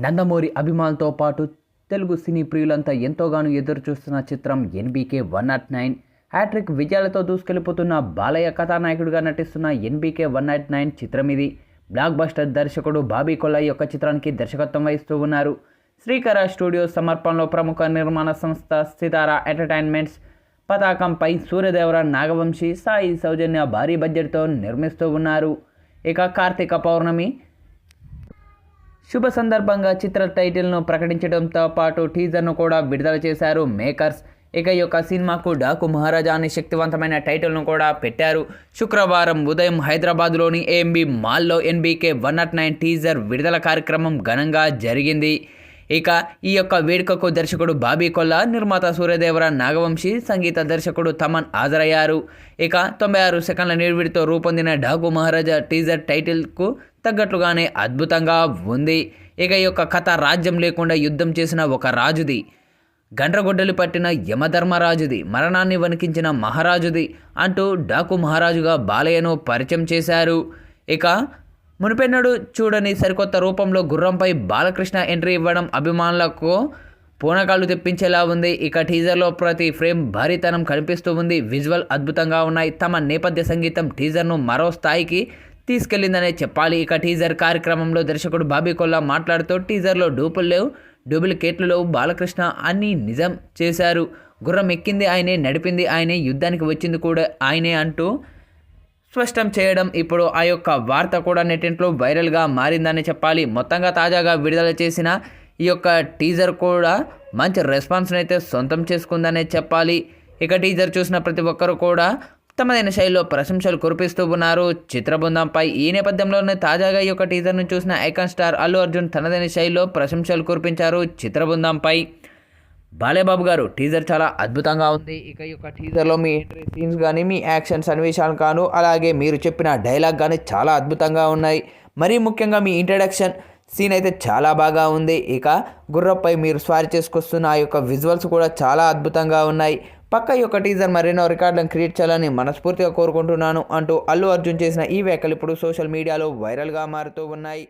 నందమూరి అభిమానులతో పాటు తెలుగు సినీ ప్రియులంతా ఎంతోగానో ఎదురు చూస్తున్న చిత్రం NBK one not nine. Hattrick విజయాలతో దూసుకెళ్ళిపోతున్న బాలయ్య కథానాయకుడిగా నటిస్తున్న ఎన్బీకే వన్ నాట్ నైన్ చిత్రం ఇది. బ్లాక్ బస్టర్ దర్శకుడు బాబీ కొల్లాయి యొక్క చిత్రానికి దర్శకత్వం వహిస్తూ ఉన్నారు. శ్రీకర స్టూడియో సమర్పణలో ప్రముఖ నిర్మాణ సంస్థ సితారా ఎంటర్టైన్మెంట్స్ పతాకంపై సూర్యదేవర నాగవంశి సాయి సౌజన్య భారీ బడ్జెట్తో నిర్మిస్తూ ఉన్నారు. ఇక కార్తీక పౌర్ణమి శుభ సందర్భంగా చిత్ర టైటిల్ను ప్రకటించడంతో పాటు టీజర్ను కూడా విడుదల చేశారు మేకర్స్. ఇక ఈ యొక్క సినిమాకు డాకు మహారాజా అనే శక్తివంతమైన టైటిల్ను కూడా పెట్టారు. శుక్రవారం ఉదయం హైదరాబాద్లోని ఏఎంబి మాల్లో NBK one not nine teaser విడుదల కార్యక్రమం ఘనంగా జరిగింది. ఇక ఈ యొక్క వేడుకకు దర్శకుడు బాబీ కొల్లా నిర్మాత సూర్యదేవర నాగవంశి సంగీత దర్శకుడు తమన్ హాజరయ్యారు. ఇక తొంభై ఆరు సెకండ్ల నిర్విడితో రూపొందిన డాకు మహారాజా టీజర్ టైటిల్కు తగ్గట్లుగానే అద్భుతంగా ఉంది. ఇక ఈ యొక్క కథ రాజ్యం లేకుండా యుద్ధం చేసిన ఒక రాజుది. గండ్రగొడ్డలు పట్టిన యమధర్మరాజుది. మరణాన్ని వణికించిన మహారాజుది అంటూ డాకు మహారాజుగా బాలయ్యను పరిచయం చేశారు. ఇక మునిపెన్నడు చూడని సరికొత్త రూపంలో గుర్రంపై బాలకృష్ణ ఎంట్రీ ఇవ్వడం అభిమానులకు పూనకాలు తెప్పించేలా ఉంది. ఇక టీజర్లో ప్రతి ఫ్రేమ్ భారీతనం కనిపిస్తూ ఉంది. విజువల్ అద్భుతంగా ఉన్నాయి. తమ నేపథ్య సంగీతం టీజర్ను మరో స్థాయికి తీసుకెళ్ళిందనే చెప్పాలి. ఇక టీజర్ కార్యక్రమంలో దర్శకుడు బాబీ కొల్లా మాట్లాడుతూ టీజర్లో డూపులు లేవు. డూప్లికేట్లు లేవు. బాలకృష్ణ అన్నీ నిజం చేశారు. గుర్రం ఎక్కింది ఆయనే నడిపింది ఆయనే యుద్ధానికి వచ్చింది కూడా ఆయనే అంటూ స్పష్టం చేయడం ఇప్పుడు ఆ యొక్క వార్త కూడా నెట్టింట్లో వైరల్గా మారిందని చెప్పాలి. మొత్తంగా తాజాగా విడుదల చేసిన ఈ యొక్క టీజర్ కూడా మంచి రెస్పాన్స్ని అయితే సొంతం చేసుకుందనే చెప్పాలి. ఇక టీజర్ చూసిన ప్రతి ఒక్కరు కూడా తమదైన శైలిలో ప్రశంసలు కురిపిస్తూ ఉన్నారు చిత్ర బృందంపై ఈ నేపథ్యంలోనే తాజాగా ఈ యొక్క టీజర్ను చూసిన ఐకాన్ స్టార్ అల్లు అర్జున్ తనదైన శైలిలో ప్రశంసలు కురిపించారు చిత్ర బృందంపై బాలేబాబు గారు టీజర్ చాలా అద్భుతంగా ఉంది. ఇక ఈ యొక్క టీజర్లో మీ ఎంట్రీ సీన్స్ కానీ మీ యాక్షన్ సన్నివేశాలు కాను అలాగే మీరు చెప్పిన డైలాగ్ కానీ చాలా అద్భుతంగా ఉన్నాయి. మరీ ముఖ్యంగా మీ ఇంట్రడక్షన్ సీన్ అయితే చాలా బాగా ఉంది. ఇక గుర్రపై మీరు స్వారీ చేసుకొస్తున్న ఆ యొక్క విజువల్స్ కూడా చాలా అద్భుతంగా ఉన్నాయి. పక్క యొక్క టీజర్ మరెన్నో రికార్డులను క్రియేట్ చేయాలని మనస్ఫూర్తిగా కోరుకుంటున్నాను అంటూ అల్లు అర్జున్ చేసిన ఈ వ్యాఖ్యలు ఇప్పుడు సోషల్ మీడియాలో వైరల్గా మారుతూ ఉన్నాయి.